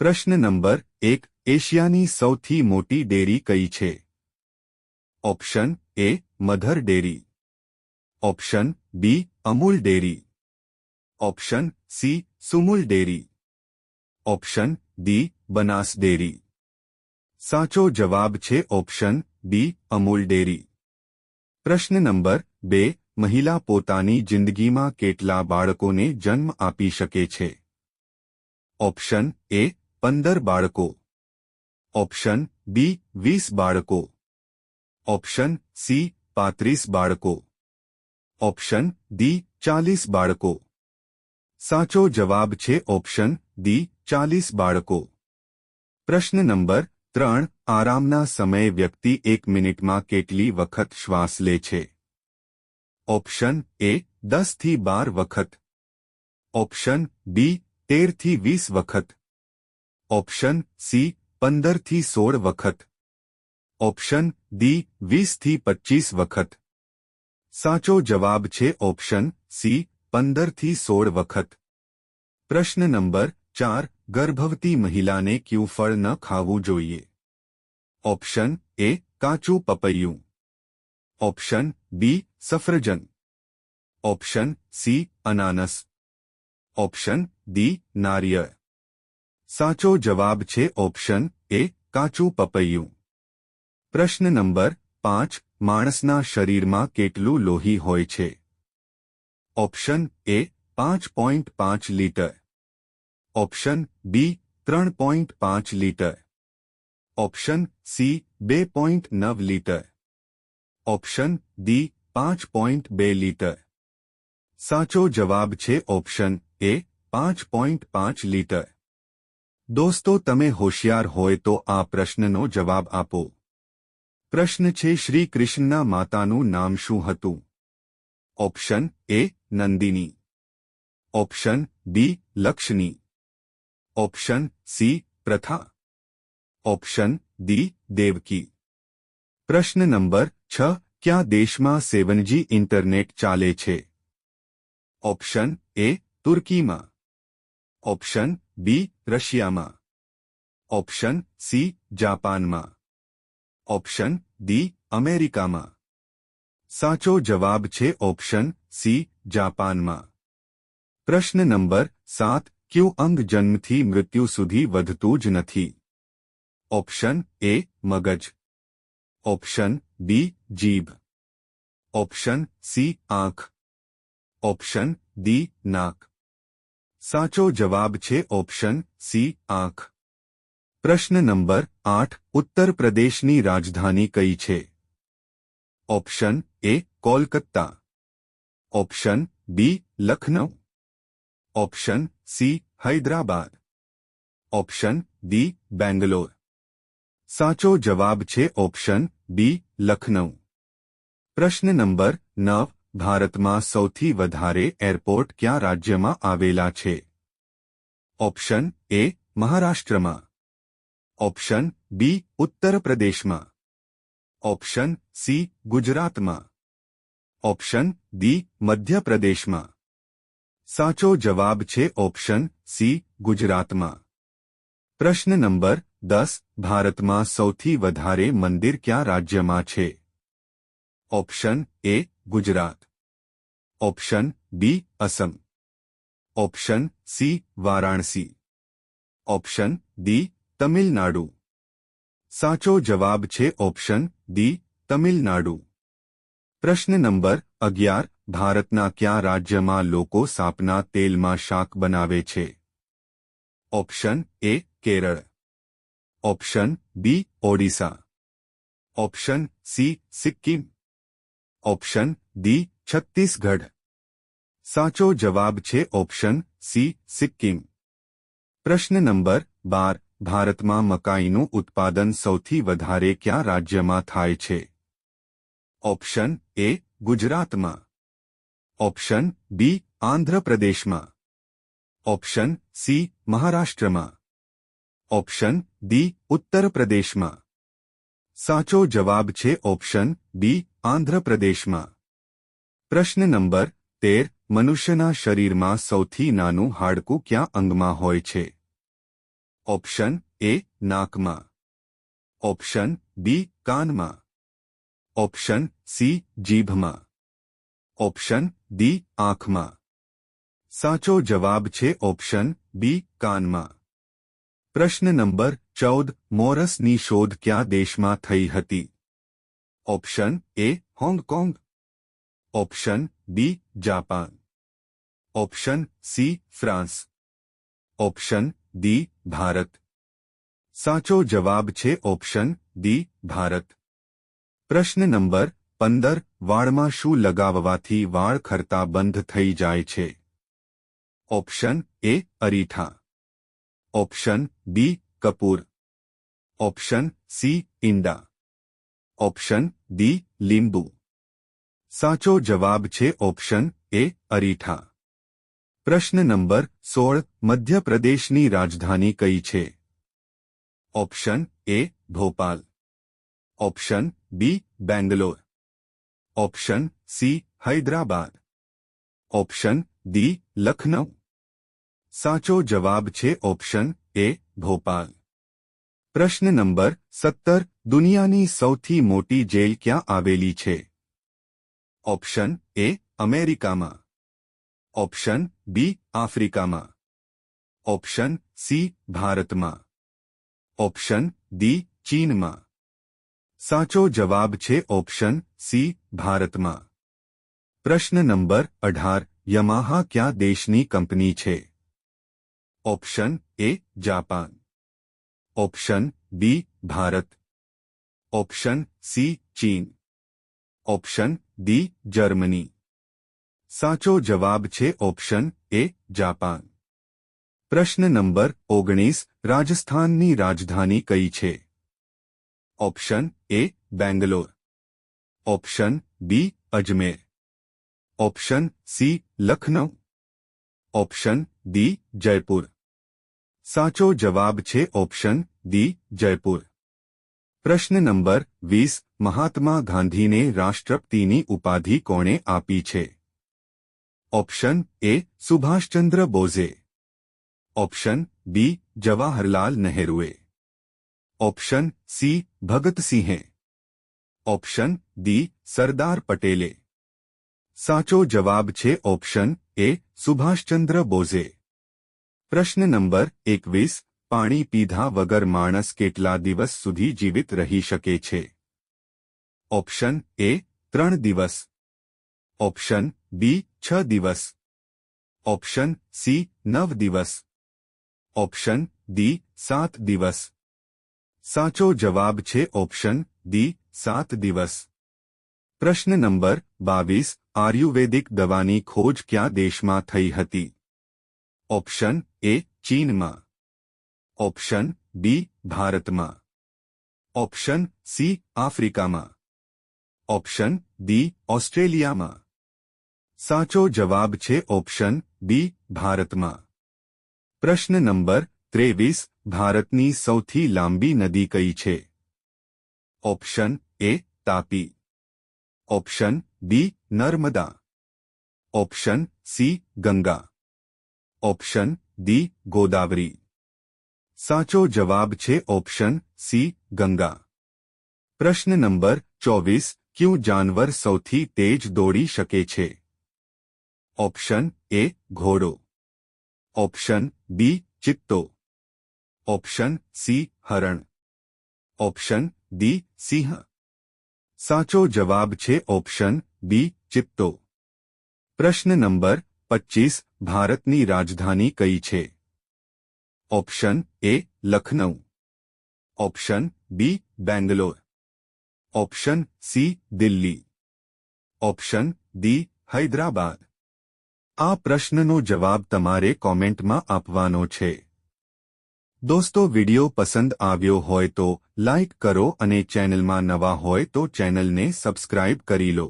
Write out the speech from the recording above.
પ્રશ્ન નંબર એક એશિયાની સૌથી મોટી ડેરી કઈ છે option A mother dairy option B Amul dairy option C Sumul dairy option D Banas dairy સાચો જવાબ છે ઓપ્શન બી અમૂલ ડેરી પ્રશ્ન નંબર બે મહિલા પોતાની જિંદગીમાં કેટલા બાળકોને જન્મ આપી શકે છે ઓપ્શન એ પંદર બાળકો. ઓપ્શન બી વીસ બાળકો. ઓપ્શન સી પાંત્રીસ બાળકો. ઓપ્શન ડી ચાલીસ બાળકો. સાચો જવાબ છે ઓપ્શન ડી ચાલીસ બાળકો. પ્રશ્ન નંબર ત્રણ, આરામના સમયે વ્યક્તિ એક મિનિટમાં કેટલી વખત શ્વાસ લે છે? ઓપ્શન એ દસથી બાર વખત. ઓપ્શન બી તેરથી વીસ વખત. ઓપ્શન સી પંદરથી સોળ વખત ઓપ્શન ડી વીસથી પચીસ વખત સાચો જવાબ છે ઓપ્શન સી પંદરથી સોળ વખત પ્રશ્ન નંબર ચાર ગર્ભવતી મહિલાને ક્યું ફળ ન ખાવું જોઈએ ઓપ્શન એ કાચું પપૈયું ઓપ્શન બી સફરજન ઓપ્શન સી અનાનસ ઓપ્શન ડી નારિયેળ સાચો જવાબ છે ઓપ્શન એ કાચું પપૈયું. પ્રશ્ન નંબર પાંચ, માણસના શરીરમાં કેટલું લોહી હોય છે? ઓપ્શન એ પાંચ પોઈન્ટ પાંચ લીટર. ઓપ્શન બી ત્રણ પોઈન્ટ પાંચ લીટર. ઓપ્શન સી બે પોઈન્ટ નવ લીટર. ઓપ્શન ડી પાંચ પોઈન્ટ બે લીટર. સાચો જવાબ છે ઓપ્શન એ પાંચ પોઈન્ટ પાંચ લીટર. દોસ્તો, તમે હોશિયાર હોય તો આ પ્રશ્નનો જવાબ આપો. પ્રશ્ન છે, શ્રી કૃષ્ણના માતાનું નામ શું હતું? Option A, Nandini. Option B, Lakshmi. Option C, Pratha. Option D, Devki. પ્રશ્ન નંબર છ, ક્યાં દેશમાં સેવનજી ઇન્ટરનેટ ચાલે છે? ઓપ્શન એ, તુર્કીમાં. ઓપ્શન બી રશિયામાં ઓપ્શન સી જાપાનમાં ઓપ્શન ડી અમેરિકામાં સાચો જવાબ છે ઓપ્શન સી જાપાનમાં પ્રશ્ન નંબર સાત ક્યુ અંગ જન્મથી મૃત્યુ સુધી વધતું જ નથી ઓપ્શન એ મગજ ઓપ્શન બી જીભ ઓપ્શન સી આંખ ઓપ્શન ડી નાક સાચો જવાબ છે ઓપ્શન સી આંખ પ્રશ્ન નંબર આઠ ઉત્તર પ્રદેશની રાજધાની કઈ છે option A Kolkata option B Lucknow option C Hyderabad option D Bangalore સાચો જવાબ છે ઓપ્શન બી લખનઉ પ્રશ્ન નંબર નવ ભારતમાં સૌથી વધારે એરપોર્ટ ક્યાં રાજ્યમાં આવેલા છે ઓપ્શન એ મહારાષ્ટ્રમાં ઓપ્શન બી ઉત્તર પ્રદેશમાં ઓપ્શન સી ગુજરાતમાં ઓપ્શન ડી મધ્યપ્રદેશમાં સાચો જવાબ છે ઓપ્શન સી ગુજરાતમાં પ્રશ્ન નંબર દસ ભારતમાં સૌથી વધારે મંદિર ક્યાં રાજ્યમાં છે ઓપ્શન એ Gujarat option B Assam option C Varanasi option D Tamil Nadu સાચો જવાબ છે ઓપ્શન ડી તમિલનાડુ પ્રશ્ન નંબર અગિયાર ભારતના કયા રાજ્યમાં લોકો સાપના તેલમાં શાક બનાવે છે option A Kerala option B Odisha option C Sikkim option D Chhattisgarh સાચો જવાબ છે ઓપ્શન સી સિક્કિમ પ્રશ્ન નંબર બાર ભારતમાં મકાઈનું ઉત્પાદન સૌથી વધારે કયા રાજ્યમાં થાય છે ઓપ્શન એ ગુજરાતમાં ઓપ્શન બી આંધ્રપ્રદેશમાં ઓપ્શન સી મહારાષ્ટ્રમાં ઓપ્શન ડી ઉત્તર પ્રદેશમાં સાચો જવાબ છે ઓપ્શન બી આંધ્રપ્રદેશમાં પ્રશ્ન નંબર તેર, મનુષ્યના શરીરમાં સૌથી નાનું હાડકું ક્યાં અંગમાં હોય છે? ઓપ્શન એ, નાકમાં. ઓપ્શન બી, કાનમાં. ઓપ્શન સી, જીભમાં. ઓપ્શન ડી, આંખમાં. સાચો જવાબ છે ઓપ્શન બી, કાનમાં. પ્રશ્ન નંબર ચૌદ, મોરસની શોધ કયા દેશમાં થઈ હતી? Option A, Hong Kong. option B Japan option C France option D Bharat સાચો જવાબ છે ઓપ્શન ડી ભારત પ્રશ્ન નંબર પંદર વાળમાં શું લગાવવાથી વાળ ખરતા બંધ થઈ જાય છે ઓપ્શન એ અરીઠા ઓપ્શન બી કપૂર ઓપ્શન સી ઈંડા ઓપ્શન ડી લીંબુ સાચો જવાબ છે ઓપ્શન એ અરીઠા પ્રશ્ન નંબર સોળ મધ્યપ્રદેશની રાજધાની કઈ છે option A Bhopal option B Bangalore option C Hyderabad option D Lucknow સાચો જવાબ છે ઓપ્શન એ ભોપાલ પ્રશ્ન નંબર સત્તર દુનિયાની સૌથી મોટી જેલ ક્યાં આવેલી છે ઓપ્શન એ અમેરિકામાં ઓપ્શન બી આફ્રિકામાં ઓપ્શન સી ભારતમાં ઓપ્શન ડી ચીનમાં સાચો જવાબ છે ઓપ્શન સી ભારતમાં પ્રશ્ન નંબર અઢાર યમાહા ક્યાં દેશની કંપની છે option A Japan option B Bharat option C ચીન ઓપ્શન ડી જર્મની સાચો જવાબ છે ઓપ્શન એ જાપાન પ્રશ્ન નંબર ઓગણીસ રાજસ્થાનની રાજધાની કઈ છે option A Bangalore option B Ajmer option C Lucknow option D Jaipur સાચો જવાબ છે ઓપ્શન ડી જયપુર પ્રશ્ન નંબર વીસ મહાત્મા ગાંધીને રાષ્ટ્રપતિની ઉપાધિ કોણે આપી છે ઓપ્શન એ સુભાષચંદ્ર બોઝે option B Jawaharlal નહેરુએ option C ભગતસિંહે option D સરદાર પટેલે સાચો જવાબ છે ઓપ્શન એ સુભાષચંદ્ર બોઝે પ્રશ્ન નંબર એકવીસ પાણી પીધા વગર માણસ કેટલા દિવસ સુધી જીવિત રહી શકે છે ઓપ્શન એ ત્રણ દિવસ ઓપ્શન બી છ દિવસ ઓપ્શન સી નવ દિવસ ઓપ્શન ડી સાત દિવસ સાચો જવાબ છે ઓપ્શન ડી સાત દિવસ પ્રશ્ન નંબર બાવીસ આયુર્વેદિક દવાની ખોજ ક્યાં દેશમાં થઈ હતી ઓપ્શન એ ચીનમાં ઓપ્શન બી ભારતમાં ઓપ્શન સી આફ્રિકામાં ઓપ્શન ડી ઓસ્ટ્રેલિયામાં સાચો જવાબ છે ઓપ્શન બી ભારતમાં પ્રશ્ન નંબર ત્રેવીસ ભારતની સૌથી લાંબી નદી કઈ છે option A Tapi option B Narmada option C Ganga option D Godavari સાચો જવાબ છે ઓપ્શન સી ગંગા પ્રશ્ન નંબર ચોવીસ ક્યું જાનવર સૌથી તેજ દોડી શકે છે ઓપ્શન એ ઘોડો ઓપ્શન બી ચિત્તો ઓપ્શન સી હરણ ઓપ્શન ડી સિંહ સાચો જવાબ છે ઓપ્શન બી ચિત્તો પ્રશ્ન નંબર પચીસ ભારતની રાજધાની કઈ છે option A Lucknow option B Bangalore Option C Delhi option D Hyderabad આ પ્રશ્નનો જવાબ તમારે કોમેન્ટમાં આપવાનો છે. દોસ્તો, વિડિયો પસંદ આવ્યો હોય તો લાઇક કરો અને ચેનલમાં નવા હોય તો ચેનલને સબસ્ક્રાઇબ કરી લો.